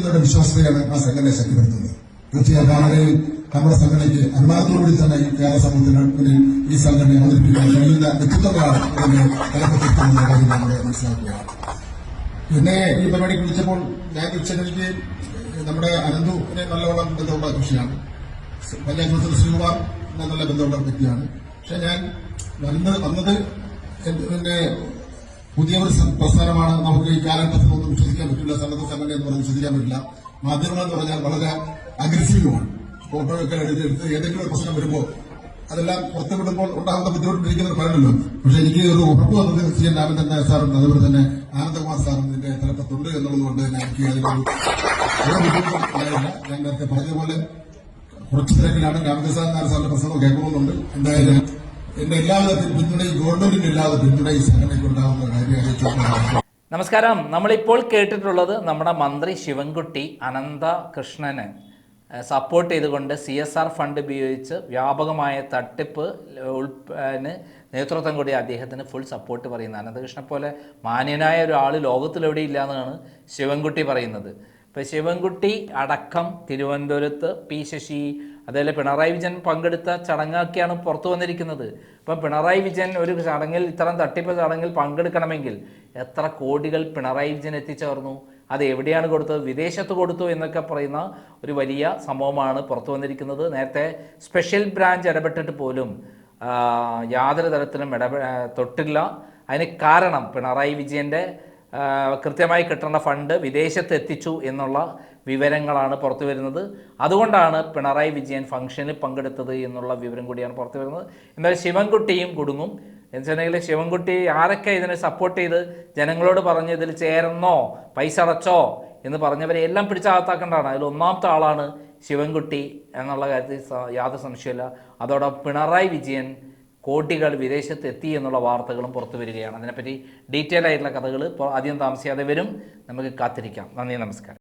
പ്രവർത്തിക്കുന്നവരുടെ വിശ്വാസതയാണ് ആ സംഘടനയെ ശക്തിപ്പെടുത്തുന്നത്. തീർച്ചയായും നിലയിൽ നമ്മുടെ സംഘടനയ്ക്ക് അഭിമാനത്തോടുകൂടി തന്നെ കേരള സമൂഹത്തിന് ഈ സംഘടനയെ അവതരിപ്പിക്കാൻ കഴിയുന്ന വ്യക്തിത്വങ്ങളാണ് ഇതിനെ കാര്യം നമ്മൾ മനസ്സിലാക്കുകയാണ് പിന്നെ ഈ പരിപാടിക്ക് വിളിച്ചപ്പോൾ ഞാൻ എനിക്ക് നമ്മുടെ അനന്തുവിനെ നല്ലവണ്ണം ബന്ധമുള്ള കൃഷിയാണ്. പഞ്ചായത്ത് ശ്രീകുമാർ എന്നെ നല്ല ബന്ധമുള്ള വ്യക്തിയാണ്. പക്ഷെ ഞാൻ വരുന്നത് വന്നത് എന്റെ പുതിയ ഒരു പ്രസ്ഥാനമാണ് നമുക്ക് ഈ കാലഘട്ടത്തിൽ ഒന്നും വിശ്വസിക്കാൻ പറ്റില്ല സന്നദ്ധ സംഘടന എന്ന് പറഞ്ഞ് വിശ്വസിക്കാൻ പറ്റില്ല. മാധ്യമങ്ങൾ എന്ന് പറഞ്ഞാൽ വളരെ അഗ്രസീവുമാണ് ഫോട്ടോയൊക്കെ എടുത്ത് ഏതെങ്കിലും ഒരു പ്രശ്നം വരുമ്പോൾ അതെല്ലാം പുറത്തുവിടുമ്പോൾ ഉണ്ടാകുന്ന ബുദ്ധിമുട്ടിരിക്കുന്നവർ പറയണല്ലോ പക്ഷെ എനിക്ക് ഒരു ഉറപ്പ് വന്നത് സി എൻ രാമചന്ദ്രൻ തന്നെ സാറും അതുപോലെ തന്നെ ആനന്ദകുമാർ സാറും ഇതിന്റെ തലപ്പത്തുണ്ട് എന്നുള്ളത് കൊണ്ട് തന്നെ എനിക്ക് അതിനൊരു ഞാൻ നേരത്തെ പറഞ്ഞതുപോലെ കുറച്ച് തിരക്കിലാണ് രാമകൃഷ്ണൻ നായർ സാറിന്റെ പ്രസംഗം കേൾക്കണമെന്നുണ്ട് എന്തായാലും എന്റെ എല്ലാവിധ പിന്തുണയും ഗവൺമെന്റിന്റെ എല്ലാവിധ പിന്തുണ ഈ സംഘടനയ്ക്ക് ഉണ്ടാകുന്ന കാര്യം നമസ്കാരം. നമ്മളിപ്പോൾ കേട്ടിട്ടുള്ളത് നമ്മുടെ മന്ത്രി ശിവൻകുട്ടി അനന്ത കൃഷ്ണന് സപ്പോർട്ട് ചെയ്തുകൊണ്ട് സി എസ് ആർ ഫണ്ട് ഉപയോഗിച്ച് വ്യാപകമായ തട്ടിപ്പ് ഉൾപ്പന് നേതൃത്വം കൂടി അദ്ദേഹത്തിന് ഫുൾ സപ്പോർട്ട് പറയുന്നത് അനന്തകൃഷ്ണനെ പോലെ മാന്യനായ ഒരാൾ ലോകത്തിലെവിടെ ഇല്ല എന്നാണ് ശിവൻകുട്ടി പറയുന്നത്. ഇപ്പോൾ ശിവൻകുട്ടി അടക്കം തിരുവനന്തപുരത്ത് പി ശശി അതേപോലെ പിണറായി വിജയൻ പങ്കെടുത്ത ചടങ്ങൊക്കെയാണ് പുറത്തു വന്നിരിക്കുന്നത്. അപ്പം പിണറായി വിജയൻ ഒരു ചടങ്ങിൽ ഇത്തരം തട്ടിപ്പ് ചടങ്ങിൽ പങ്കെടുക്കണമെങ്കിൽ എത്ര കോടികൾ പിണറായി വിജയൻ എത്തിച്ചേർന്നു? അത് എവിടെയാണ് കൊടുത്തത്? വിദേശത്ത് കൊടുത്തു എന്നൊക്കെ പറയുന്ന ഒരു വലിയ സംഭവമാണ് പുറത്തു വന്നിരിക്കുന്നത്. നേരത്തെ സ്പെഷ്യൽ ബ്രാഞ്ച് ഇടപെട്ടിട്ട് പോലും യാതൊരു തരത്തിലും ഇടപെ തൊട്ടില്ല. അതിന് കാരണം പിണറായി വിജയന്റെ കൃത്യമായി കിട്ടേണ്ട ഫണ്ട് വിദേശത്ത് എത്തിച്ചു എന്നുള്ള വിവരങ്ങളാണ് പുറത്തു വരുന്നത്. അതുകൊണ്ടാണ് പിണറായി വിജയൻ ഫംഗ്ഷനിൽ പങ്കെടുത്തത് എന്നുള്ള വിവരം കൂടിയാണ് പുറത്തു വരുന്നത്. എന്നാൽ ശിവൻകുട്ടിയും കുടുങ്ങും. എന്നുവെച്ചിട്ടുണ്ടെങ്കിൽ ശിവൻകുട്ടി ആരൊക്കെ ഇതിനെ സപ്പോർട്ട് ചെയ്ത് ജനങ്ങളോട് പറഞ്ഞ് ഇതിൽ ചേർന്നോ പൈസ അടച്ചോ എന്ന് പറഞ്ഞവരെ എല്ലാം പിടിച്ചകത്താക്കേണ്ടതാണ്. അതിൽ ഒന്നാമത്തെ ആളാണ് ശിവൻകുട്ടി എന്നുള്ള കാര്യത്തിൽ യാതൊരു സംശയമില്ല അതോടൊപ്പം പിണറായി വിജയൻ കോടികൾ വിദേശത്ത് എത്തി എന്നുള്ള വാർത്തകളും പുറത്തു വരികയാണ്. അതിനെപ്പറ്റി ഡീറ്റെയിൽ ആയിട്ടുള്ള കഥകൾ ഇപ്പോൾ അധികം താമസിയാതെ വരും. നമുക്ക് കാത്തിരിക്കാം. നന്ദി നമസ്കാരം.